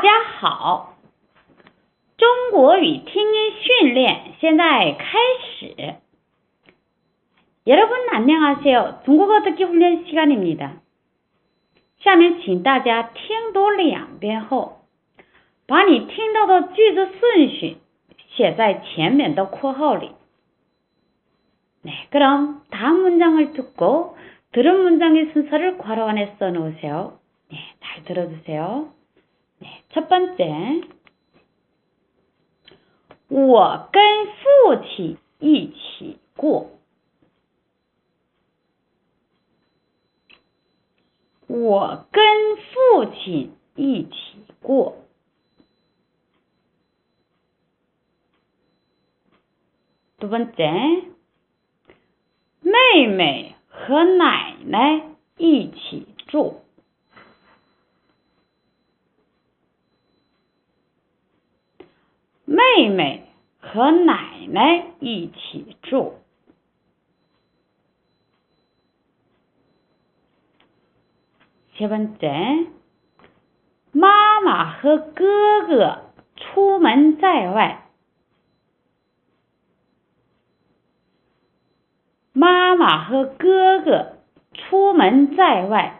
大家好.中国语听音训练现在开始. 여러분 안녕하세요. 중국어 듣기 훈련 시간입니다. 下面请大家听读两遍后，把你听到的句子顺序写在前面的括号里。 네, 그럼 다음 문장을 듣고 들은 문장의 순서를 괄호 안에 써놓으세요. 네, 잘 들어주세요. 네, 첫 번째. 我跟父亲一起过。我跟父亲一起过。 두 번째, 妹妹和奶奶一起住。 妹妹和奶奶一起住。 세 번째, 妈妈和哥哥出门在外。妈妈和哥哥出门在外。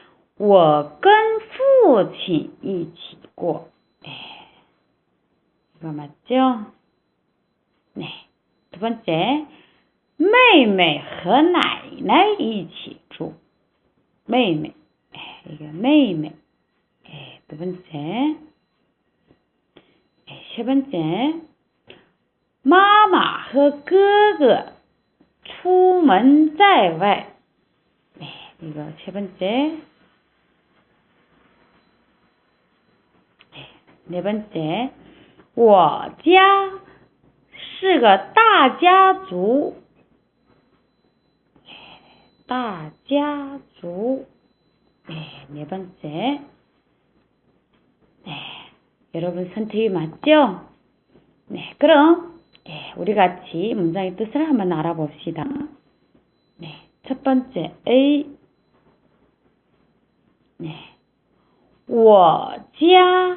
我跟父亲一起过。哎，妈妈叫，哎，这不这妹妹和奶奶一起住。妹妹，哎，一个妹妹，哎，这不这，哎，小本这妈妈和哥哥出门在外。哎，那个小本这。 네, 네 번째, 我家是个大家族. 다家族. 네, 네 번째. 네. 여러분 선택이 맞죠? 네, 그럼 네, 우리 같이 문장의 뜻을 한번 알아봅시다. 네, 첫 번째 A. 네, 我家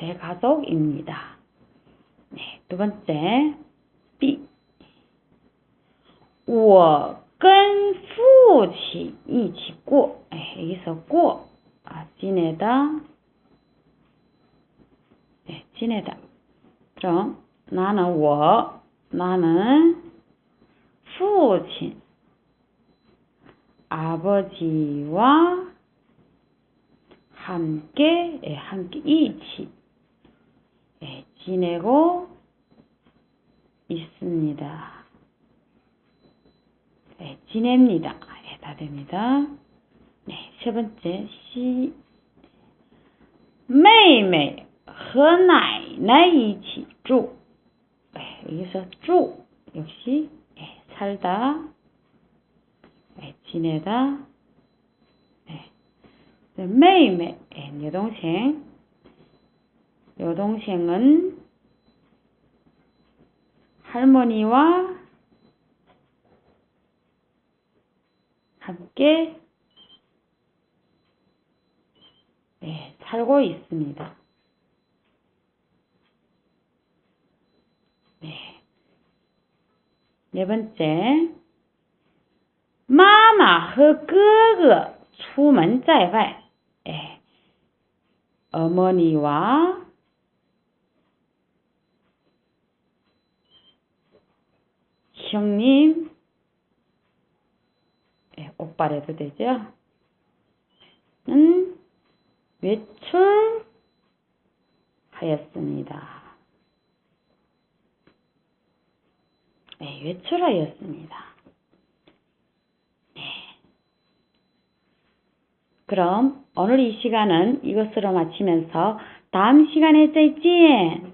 대가족입니다. 네, 두 번째 B 我跟父亲一起过. 네, 여기서 过 아, 지내다 네, 지내다. 그럼 나는 我 나는 父亲 아버지와 함께 예, 함께 이치 예, 지내고 있습니다. 예, 지냅니다. 예, 다 됩니다. 네, 세 번째 C 妹妹和奶奶一起住. 네, 여기서 住 역시 네, 살다, 네, 지내다. 네. 妹妹 네, 여동생. 여동생은 할머니와 함께 네, 살고 있습니다. 네. 네 번째, 妈妈和哥哥 수문자에 예. 어머니와 형님 예, 오빠래도 되죠? 은 외출하였습니다. 네, 외출하였습니다. 네. 그럼 오늘 이 시간은 이것으로 마치면서 다음 시간에 또 있지?